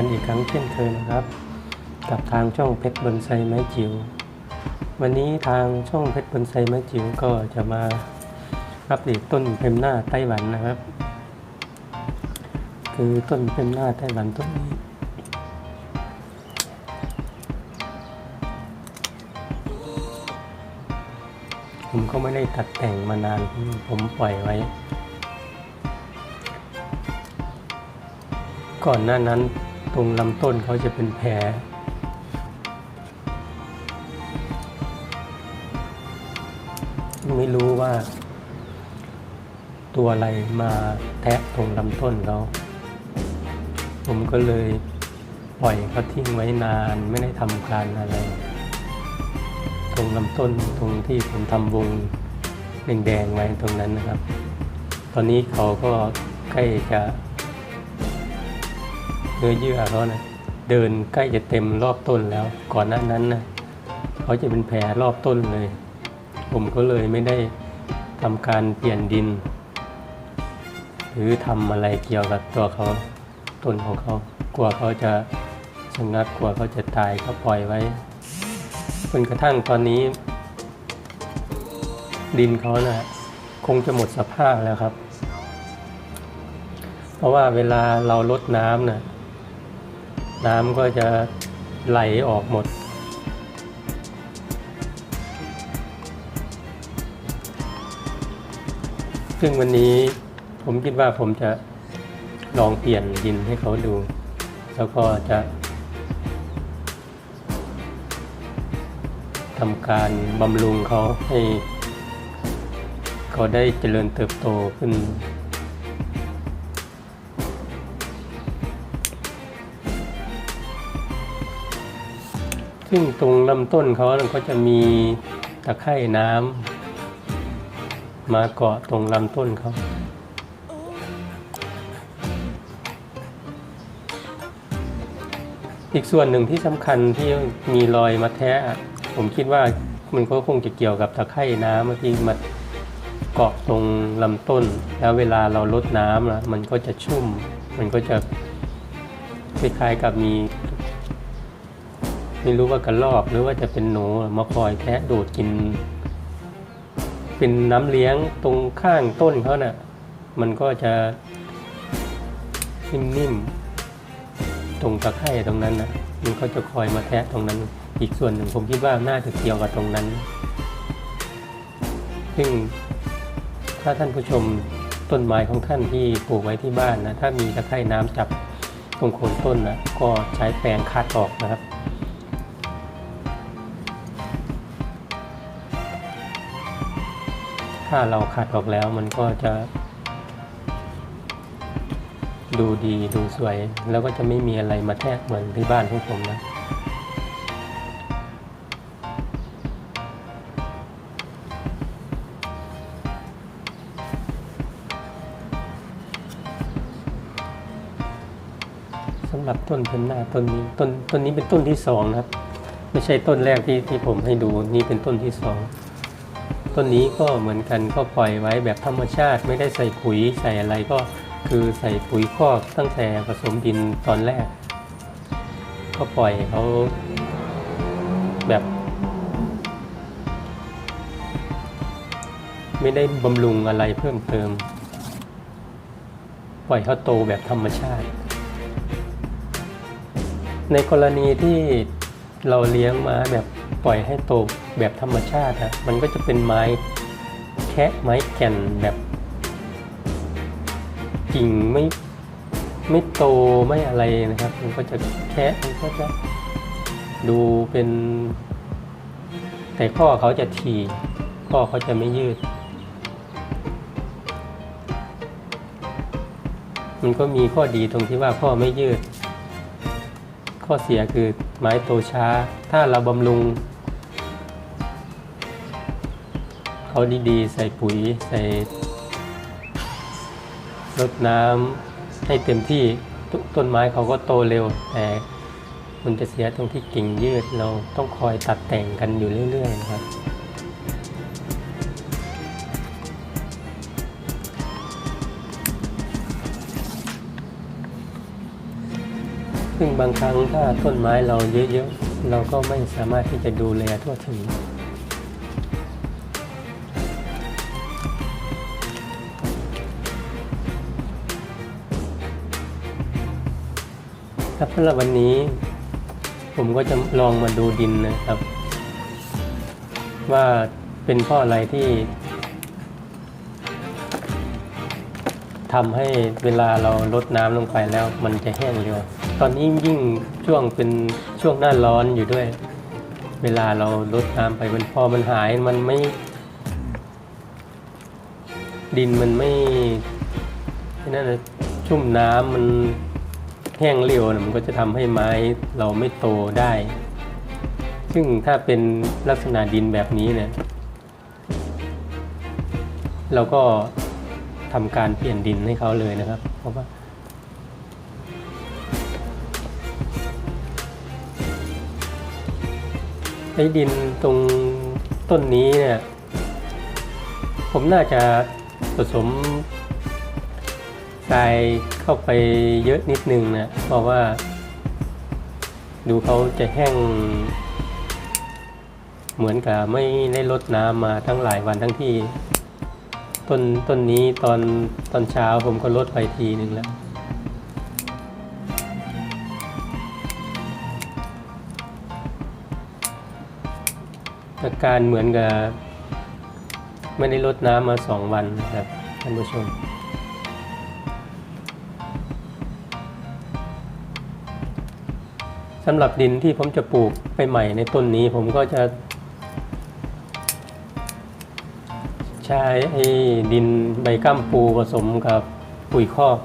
กันอีกครั้งเช่นเคยนะครับ กับทางช่องเพชรบนไซไม้จิ๋ววันนี้ทางช่องเพชรบนไซไม้จิ๋วก็จะมาอัปเดตต้นเพมหน้าไต้หวันนะครับ คือต้นเพมหน้าไต้หวันต้นนี้ผมก็ไม่ได้ตัดแต่งมานานผมปล่อยไว้ ก่อนหน้านั้น ตรงลำต้นเขาจะเป็นแผลไม่รู้ว่า ตัวอะไรมาแทะตรงลำต้นเขาผมก็เลยปล่อยเขาทิ้งไว้นานไม่ได้ทำการอะไร ตรงลำต้นตรงที่ผมทำวงแดงๆไว้ตรงนั้นนะครับ ตอนนี้เขาก็ใกล้จะ เนื้อเยื่อเขานะเดินใกล้จะเต็มรอบต้นแล้ว ก่อนหน้านั้นนะเขาจะเป็นแผลรอบต้นเลย ผมก็เลยไม่ได้ทำการเปลี่ยนดิน หรือทำอะไรเกี่ยวกับตัวเขาต้นของเขากลัวเขาจะชะงักกลัวเขาจะตายก็ปล่อยไว้จนกระทั่งตอนนี้ ดินเขานะ่ะคงจะหมดสภาพแล้วครับ เพราะว่าเวลาเราลดน้ำนะ่ะ น้ำก็จะไหลออกหมด ซึ่งวันนี้ผมคิดว่าผมจะลองเปลี่ยนดินให้เขาดู แล้วก็จะทำการบำรุงเขาให้เขาได้เจริญเติบโตขึ้น ซึ่งตรงลำต้นเขาเนี่ยก็จะมีตะไคร่น้ำมาเกาะตรงลำต้นเขาอีกส่วนหนึ่งที่สำคัญที่มีรอยมาแทะผมคิดว่ามันก็คงจะเกี่ยวกับตะไคร่น้ำที่มาเกาะตรงลำต้น แล้วเวลาเราลดน้ำอะมันก็จะชุ่ม มันก็จะคล้ายๆกับมี ไม่รู้ว่ากระรอกหรือว่าจะเป็นหนูมาคอยแทะดูดกิน เป็นน้ำเลี้ยงตรงข้างต้นเขานะ่ะ มันก็จะนิ่มๆตรงตะไคร่ตรงนั้นนะมันก็จะคอยมาแทะตรงนั้น อีกส่วนหนึ่งผมคิดว่าน่าจะเกี่ยวกับตรงนั้น ซึ่งถ้าท่านผู้ชมต้นไม้ของท่านที่ปลูกไว้ที่บ้านนะถ้ามีตะไคร่น้ำจับตรงโคนต้นนะก็ใช้แปรงคัดออกนะครับ ถ้าเราขัดออกแล้วมันก็จะ ดูดีดูสวย แล้วก็จะไม่มีอะไรมาแทกเหมือนที่บ้านของผมนะสำหรับต้นเป็นหน้าต้นนี้ต้นต้นนี้เป็นต้นที่สองนะครับ ไม่ใช่ต้นแรกที่ที่ผมให้ดูนี่เป็นต้นที่สอง ต้นนี้ก็เหมือนกันก็ปล่อยไว้แบบธรรมชาติไม่ได้ใส่ปุ๋ยใส่อะไรก็คือใส่ปุ๋ยคอกตั้งแต่ผสมดินตอนแรก ก็ปล่อยเขาแบบไม่ได้บำรุงอะไรเพิ่มเติม ปล่อยเขาโตแบบธรรมชาติ ในกรณีที่ เราเลี้ยงม้าแบบปล่อยให้โตแบบธรรมชาติอะมันก็จะเป็นไม้แคะไม้แก่นแบบกิ่งไม่ไม่โตไม่อะไรนะครับ มันก็จะแคะมันก็จะดูเป็น แต่ข้อเขาจะถี่ข้อเขาจะไม่ยืด มันก็มีข้อดีตรงที่ว่าข้อไม่ยืด ข้อเสียคือไม้โตช้า ถ้าเราบำรุงเขาดีๆ ใส่ปุ๋ยใส่รดน้ำให้เต็มที่ตต้นไม้เขาก็โตเร็ว แต่มันจะเสียตรงที่กิ่งยืดเราต้องคอยตัดแต่งกันอยู่เรื่อยๆนะครับ ซึ่งบางครั้งถ้าต้นไม้เราเยอะๆ เราก็ไม่สามารถที่จะดูแลทั่วถึง ครับสำหรับวันนี้ ผมก็จะลองมาดูดินนะครับ ว่าเป็นเพราะอะไรที่ทำให้เวลาเราลดน้ำลงไปแล้วมันจะแห้งเร็ว ตอนนี้ยิ่งช่วงเป็นช่วงหน้าร้อนอยู่ด้วย เวลาเราลดน้ำไปมันพอมันหายมันไม่ ดินมันไม่นั่นนะชุ่มน้ำมันแห้งเร็วนะมันก็จะทำให้ไม้เราไม่โตได้ ซึ่งถ้าเป็นลักษณะดินแบบนี้เนี่ยเราก็ทำการเปลี่ยนดินให้เขาเลยนะครับ เพราะว่า ไอ้ดินตรงต้นนี้เนี่ย ผมน่าจะผสมทรายเข้าไปเยอะนิดนึงนะ เพราะว่า ดูเขาจะแห้ง เหมือนกับไม่ได้ลดน้ำมาทั้งหลายวันทั้งที่ ต้นต้นนี้ตอนตอนเช้าผมก็ลดไปทีหนึ่งแล้ว อาการเหมือนกับไม่ได้ลดน้ำมาสองวันนะครับท่านผู้ชม สำหรับดินที่ผมจะปลูกไปใหม่ในต้นนี้ผมก็จะ ใช้ไอ้ดินใบก้ามปูผสมกับปุ๋ยคอก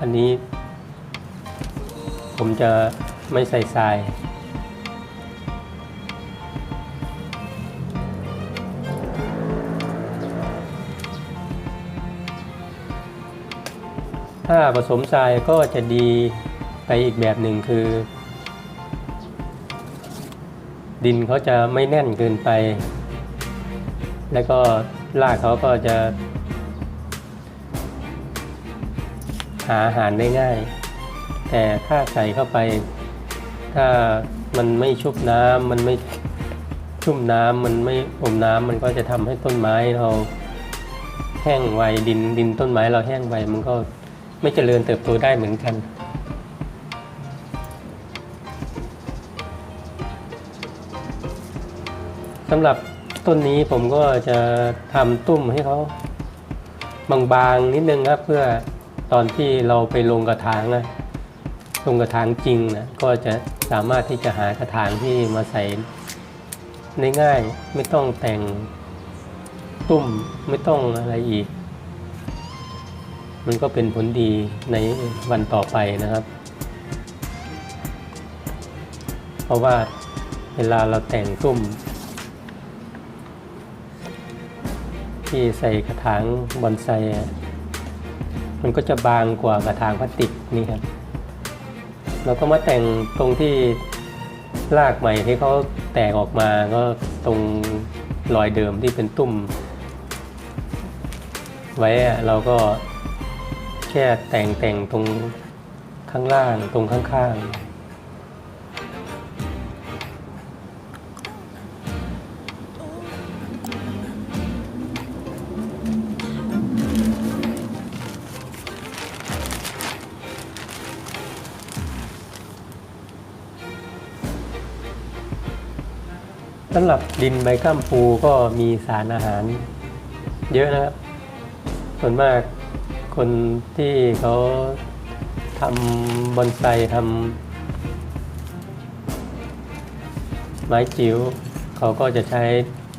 อันนี้ ผมจะไม่ใส่ทราย ถ้าผสมทรายก็จะดีไปอีกแบบหนึ่งคือ ดินเขาจะไม่แน่นเกินไป แล้วก็รากเขาก็จะ หาอาหารได้ง่าย แต่ถ้าใส่เข้าไป ถ้ามันไม่ชุบน้ำมันไม่ชุ่มน้ำมันไม่อมน้ำมันก็จะทำให้ต้นไม้เราแห้งไวดินดินต้นไม้เราแห้งไวมันก็ ไม่เจริญเติบโตได้เหมือนกันสำหรับต้นนี้ผมก็จะทำตุ้มให้เขาบางๆนิดนึงครับเพื่อตอนที่เราไปลงกระถางนะลงกระถางจริงนะก็จะสามารถที่จะหากระถางที่มาใส่ง่ายๆไม่ต้องแต่งตุ้มไม่ต้องอะไรอีก มันก็เป็นผลดีในวันต่อไปนะครับ เพราะว่าเวลาเราแต่งตุ้ม ที่ใส่กระถางบอนไซอะมันก็จะบางกว่ากระถางพลาสติกนี่ครับ เราก็มาแต่งตรงที่รากใหม่ที่เขาแตกออกมาก็ตรงรอยเดิมที่เป็นตุ่ม ไว้อะเราก็ แค่แต่งแต่งตรงข้างล่างตรงข้างๆสำหรับดินใบข้ามปูก็มีสารอาหารเยอะนะครับ ส่วนมาก คนที่เขาทำบอนไซทำไม้จิ๋วเขาก็จะใช้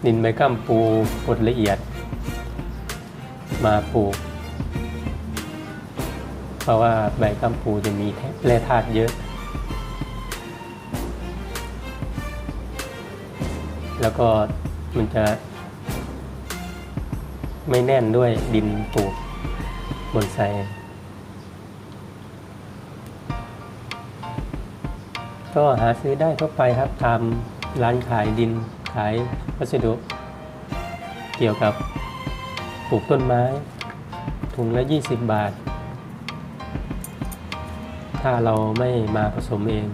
ดินใบข้ามปูบดละเอียด มาปลูก เพราะว่าใบข้ามปูจะมีแร่ธาตุเยอะ แล้วก็มันจะไม่แน่นด้วยดินปลูก บนไซก็หาซื้อได้ทั่วไปครับตามร้านขายดินขายวัสดุ เกี่ยวกับปลูกต้นไม้ ถุงละ 20 บาท ถ้าเราไม่มาผสมเอง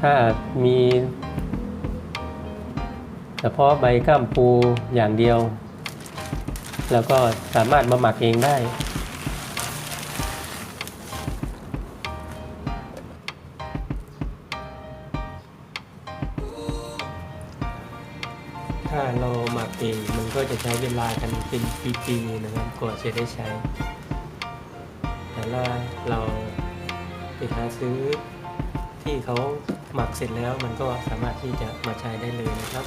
ถ้ามี พาะใบก้ามปูอย่างเดียว แล้วก็สามารถมาหมักเองได้ ถ้าเราหมักเองมันก็จะใช้เวลากันเป็นปีๆนะครับกว่าจะได้ใช้ แต่ว่าเราไปหาซื้อที่เขาหมักเสร็จแล้วมันก็สามารถที่จะมาใช้ได้เลยนะครับ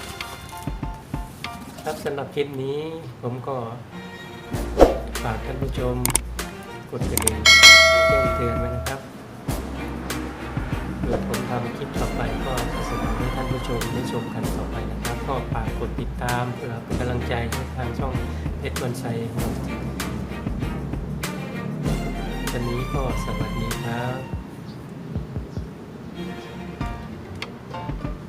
ครับสำหรับคลิปนี้ผมก็ฝากท่านผู้ชมกดกระดิ่งแจ้งเตือนไว้นะครับเผื่อผมทำคลิปต่อไปก็จะเสนอให้ท่านผู้ชมได้ชมกันต่อไปนะครับ ก็ฝากกดติดตามเพื่อเป็นกำลังใจให้ทางช่องเพชรวันไซวันนี้ก็สวัสดีครับ